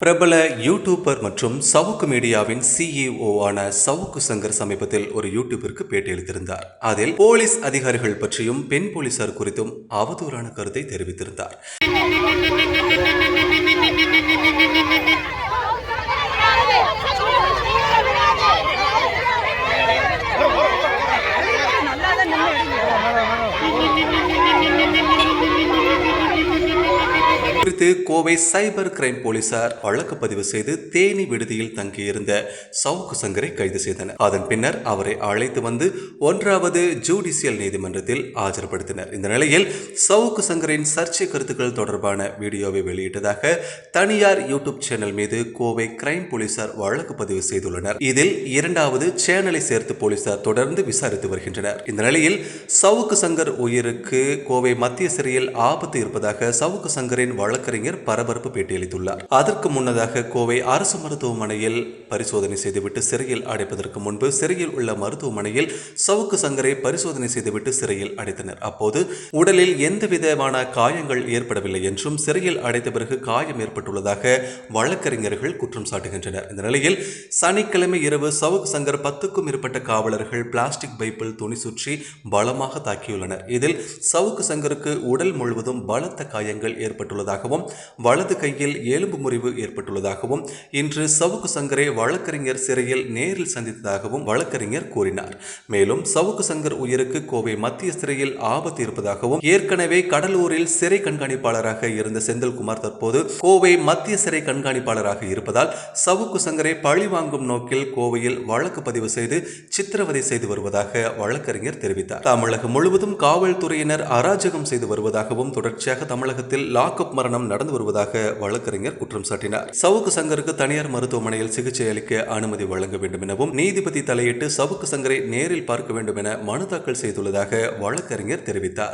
பிரபல யூடியூபர் மற்றும் சவுக்கு மீடியாவின் சிஇஓ ஆன சவுக்கு சங்கர் சமீபத்தில் ஒரு யூடியூபிற்கு பேட்டியளித்திருந்தார் அதில் போலீஸ் அதிகாரிகள் பற்றியும் பெண் போலீசார் குறித்தும் அவதூறான கருத்தை தெரிவித்திருந்தார். குறித்து கோவை சைபர் கிரைம் போலீசார் வழக்கு பதிவு செய்து தேனி விடுதியில் தங்கியிருந்த சவுக்கு சங்கரை கைது செய்தனர். அதன் பின்னர் அவரை அழைத்து வந்து ஒன்றாவது ஜூடிஷியல் நீதிமன்றத்தில் ஆஜர்படுத்தினர். இந்த நிலையில் சவுக்கு சங்கரின் சர்ச்சை கருத்துக்கள் தொடர்பான வீடியோவை வெளியிட்டதாக தனியார் யூடியூப் சேனல் மீது கோவை கிரைம் போலீசார் வழக்கு பதிவு செய்துள்ளனர். இதில் இரண்டாவது சேனலை சேர்த்து போலீசார் தொடர்ந்து விசாரித்து வருகின்றனர். இந்த நிலையில் சவுக்கு சங்கர் உயிருக்கு கோவை மத்திய சிறையில் ஆபத்து இருப்பதாக சவுக்கு சங்கரின் வழக்கு வழக்கறிஞர் பரபரப்பு பேட்டியளித்துள்ளார். அதற்கு முன்னதாக கோவை அரசு மருத்துவமனையில் பரிசோதனை செய்துவிட்டு சிறையில் அடைப்பதற்கு முன்பு சிறையில் உள்ள மருத்துவமனையில் சவுக்கு சங்கரை பரிசோதனை செய்துவிட்டு சிறையில் அடைத்தனர். அப்போது உடலில் எந்த விதமான காயங்கள் ஏற்படவில்லை என்றும் சிறையில் அடைத்த பிறகு காயம் ஏற்பட்டுள்ளதாக வழக்கறிஞர்கள் குற்றம் சாட்டுகின்றனர். இந்த நிலையில் சனிக்கிழமை இரவு சவுக்கு சங்கர் பத்துக்கும் மேற்பட்ட காவலர்கள் பிளாஸ்டிக் பைப்பில் துணி சுற்றி பலமாக தாக்கியுள்ளனர். இதில் சவுக்கு சங்கருக்கு உடல் முழுவதும் பலத்த காயங்கள் ஏற்பட்டுள்ளதாகவும் வலது கையில் எலும்பு முறிவு ஏற்பட்டுள்ளதாகவும் இன்று சவுக்கு சங்கரை வழக்கறிஞர் சிறையில் நேரில் சந்தித்ததாகவும் வழக்கறிஞர் கூறினார். மேலும் சவுக்கு சங்கர் உயிருக்கு கோவை மத்திய சிறையில் ஆபத்து இருப்பதாகவும் ஏற்கனவே கடலூரில் சிறை கண்காணிப்பாளராக இருந்த செந்தில்குமார் தற்போது கோவை மத்திய சிறை கண்காணிப்பாளராக இருப்பதால் சவுக்கு சங்கரை பழிவாங்கும் நோக்கில் கோவையில் வழக்கு பதிவு செய்து சித்திரவதை செய்து வருவதாக வழக்கறிஞர் தெரிவித்தார். தமிழகம் முழுவதும் காவல்துறையினர் அராஜகம் செய்து வருவதாகவும் தொடர்ச்சியாக தமிழகத்தில் லாக்அப் மரணம் நடந்து வருவதாக வழக்கறிஞர் குற்றம் சாட்டினார். சவுக்கு சங்கருக்கு தனியார் மருத்துவமனையில் சிகிச்சை அளிக்க அனுமதி வழங்க வேண்டும் எனவும் நீதிபதி தலையிட்டு சவுக்கு சங்கரை நேரில் பார்க்க வேண்டும் என மனு தாக்கல் செய்துள்ளதாக வழக்கறிஞர் தெரிவித்தார்.